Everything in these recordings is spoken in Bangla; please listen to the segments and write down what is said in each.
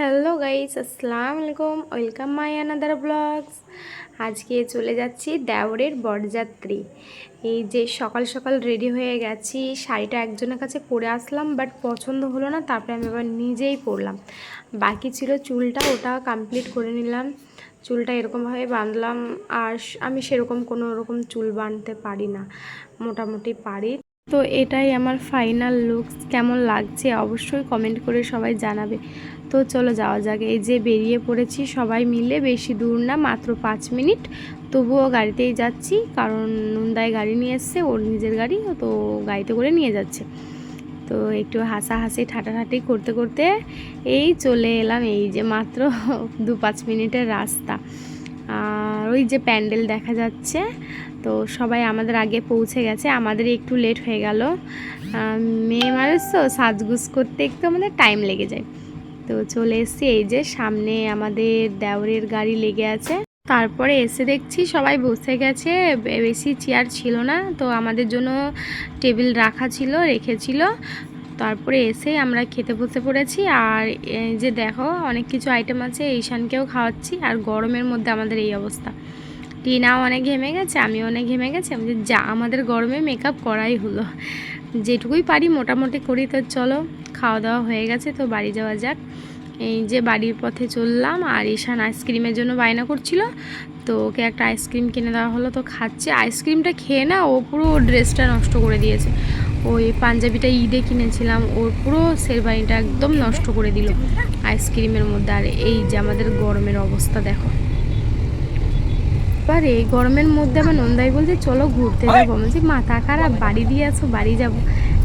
হ্যালো গাইস, আসসালামু আলাইকুম। Welcome my another blogs. আজকে চলে যাচ্ছি দেওরের বরযাত্রী। এই যে সকাল সকাল রেডি হয়ে গেছি, শাড়িটা একজনের কাছে পরে আসলাম বাট পছন্দ হলো না, তারপরে আমি আবার নিজেই পরলাম। বাকি ছিল চুলটা, ওটা কমপ্লিট করে নিলাম। চুলটা এরকমভাবে বাঁধলাম, আর আমি সেরকম কোনো রকম চুল বাঁধতে পারি না। মোটামুটি পারি। তো এটাই আমার ফাইনাল লুকস কেমন লাগছে অবশ্যই কমেন্ট করে সবাই জানাবে। তো চলো যাওয়া যাক, এই যে বেরিয়ে পড়েছি সবাই মিলে, বেশি দূর না, মাত্র পাঁচ মিনিট। তবুও গাড়িতেই যাচ্ছি, কারণ নন্দায় গাড়ি নিয়ে এসছে, ওর নিজের গাড়ি, তো গাড়িতে করে নিয়ে যাচ্ছে। তো একটু হাসাহাসি, ঠাটাঠাটি করতে করতে এই চলে এলাম, এই যে মাত্র দু পাঁচ মিনিটের রাস্তা। ওই যে প্যান্ডেল দেখা যাচ্ছে, তো সবাই আমাদের আগে পৌঁছে গেছে আমাদের একটু লেট হয়ে গেল। মেয়ে মানুষ তো, সাজগুজ করতে একটু আমাদের টাইম লেগে যায়। তো চলে এসেছি এই যে সামনে আমাদের দেওরের গাড়ি লেগে আছে। তারপরে এসে দেখছি সবাই বসে গেছে বেশি চেয়ার ছিল না, তো আমাদের জন্য টেবিল রাখা ছিল, রেখেছিল। তারপরে এসে আমরা খেতে বসে পড়েছি আর যে দেখো, অনেক কিছু আইটেম আছে, ঈশানকেও খাওয়াচ্ছি আর গরমের মধ্যে আমাদের এই অবস্থা। টিনাও অনেক ঘেমে গেছে, আমিও অনেক ঘেমে গেছি, আমি যা, আমাদের গরমে মেকআপ করাই হলো। যেটুকুই পারি মোটামুটি করি তো চলো, খাওয়া দাওয়া হয়ে গেছে তো বাড়ি যাওয়া যাক। এই যে বাড়ির পথে চললাম আর ঈশান আইসক্রিমের জন্য বায়না করছিল, তো ওকে একটা আইসক্রিম কিনে দেওয়া হলো, তো খাচ্ছে। আইসক্রিমটা খেয়ে না ও পুরো ড্রেসটা নষ্ট করে দিয়েছে। ওই পাঞ্জাবিটা ঈদে কিনেছিলাম ওর পুরো শেরবানিটা একদম নষ্ট করে দিল আইসক্রিমের মধ্যে। আর এই যে আমাদের গরমের অবস্থা দেখো। এবার এই গরমের মধ্যে আমার নন্দাই বলছে চলো ঘুরতে যাব। বলছি মাথা খারাপ বাড়ি দিয়ে আসো বাড়ি যাব।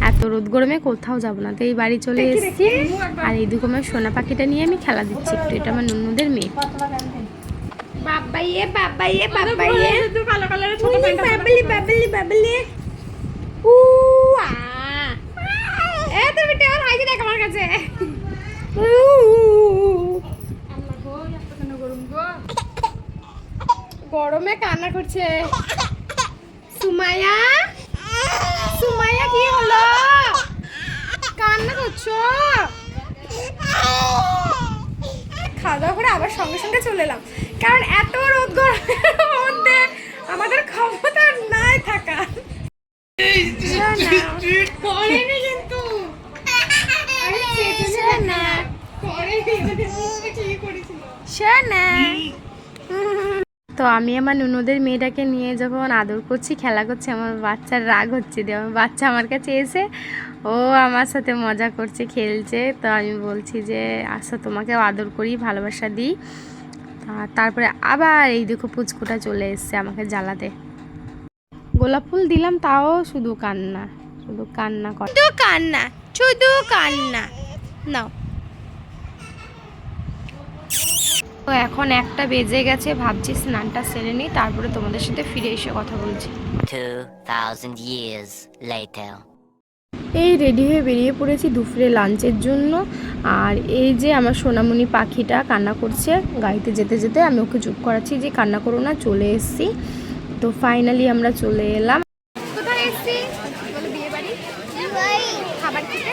এত রোদ গরমে কোথাও যাব না। তো এই বাড়ি চলে এসেছি। আর এই দুটো আমার সোনা পাখিটা নিয়ে আমি খেলা দিচ্ছি একটু। এটা আমার নন্নুদের মেয়ে। বাবাইয়ে বাবাইয়ে বাবাইয়ে। বাবলি বাবলি বাবলি। এ তুমি টেওয়ার দেখ আমার কাছে। গরমে কান্না করছে। সুমাইয়া? সুমাইয়া কি হলো? কান্না করছ? খাওয়া দাওয়া করে আবার সঙ্গে সঙ্গে চলে এলাম। কারণ এত রোদ গরমের মধ্যে আমাদের ক্ষমতা নাই থাকা করেনি কিন্তু আরে চেয়েছিল না করেনি আমাদের মুখে ঠিক করেছিল শোনা তো আমি আমার নুনুদের মেয়েটাকে নিয়ে যখন আদর করছি খেলা করছি আমার বাচ্চার রাগ হচ্ছে দিয়ে আমার বাচ্চা আমার কাছে এসে ও আমার সাথে মজা করছে খেলছে। তো আমি বলছি যে আচ্ছা তোমাকেও আদর করি ভালোবাসা দিই। তারপরে আবার এই দেখো পুচকুটা চলে এসছে আমাকে জ্বালাতে। গোলাপ ফুল দিলাম তাও শুধু কান্না শুধু কান্না করে শুধু কান্না শুধু কান্না। নাও। তো এখন একটা বেজে গেছে ভাবছি স্নানটা সেরে নিই তারপরে তোমাদের সাথে ফিরে এসে কথা বলছি। 2,000 years later. এই রেডি হয়ে বেরিয়ে পড়েছি দুপুরে লাঞ্চের জন্য। আর এই যে আমার সোনামণি পাখিটা কান্না করছে গাড়িতে যেতে যেতে আমি ওকে চুপ করাচ্ছি যে কান্না করো না চলে এসেছি। তো ফাইনালি আমরা চলে এলাম। কোথায় এসেছি? বিয়ে বাড়ি খাবার খেতে?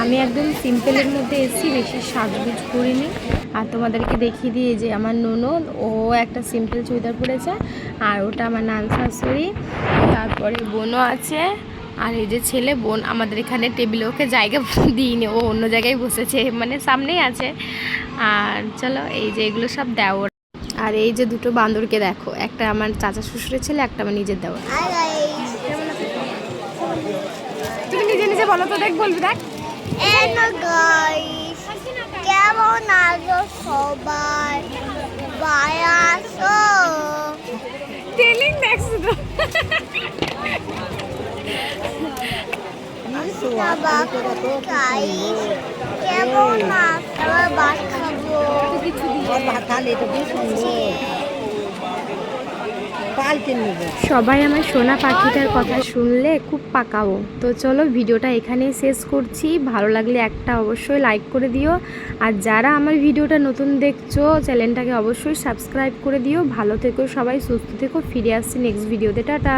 আমি একদম সিম্পলের মধ্যে এসেছি বেশি সাজগুজ করিনি। আর তোমাদেরকে দেখিয়ে দিয়ে যে আমার ননদ ও একটা সিম্পল চুড়িদার পরেছে আর ওটা আমার নান শাশুড়ি তারপরে বোনও আছে আর এই যে ছেলে বোন আমাদের এখানে টেবিলে ওকে জায়গা দিইনি ও অন্য জায়গায় বসেছে মানে সামনেই আছে। আর চলো এই যে এগুলো সব দেওয়ার আর এই যে দুটো বান্দরকে দেখো একটা আমার চাচা শ্বশুরের ছেলে একটা আমার নিজের দেওয়ার তুমি নিজে নিজে বলো তো দেখ বলবি দেখ। কেমন আছো সবাই বাই আসো টেলিং দেখ শুধু গাইস কেমন আছো ভাত খাব পাল্টে নেব সবাই আমার সোনা পাখিটার কথা শুনলে খুব পাকাবো। তো চলো ভিডিওটা এখানেই শেষ করছি। ভালো লাগলে একটা অবশ্যই লাইক করে দিও। আর যারা আমার ভিডিওটা নতুন দেখছ, চ্যানেলটাকে অবশ্যই সাবস্ক্রাইব করে দিও। ভালো থেকো সবাই, সুস্থ থেকো। ফিরে আসছি নেক্সট ভিডিওতে টাটা।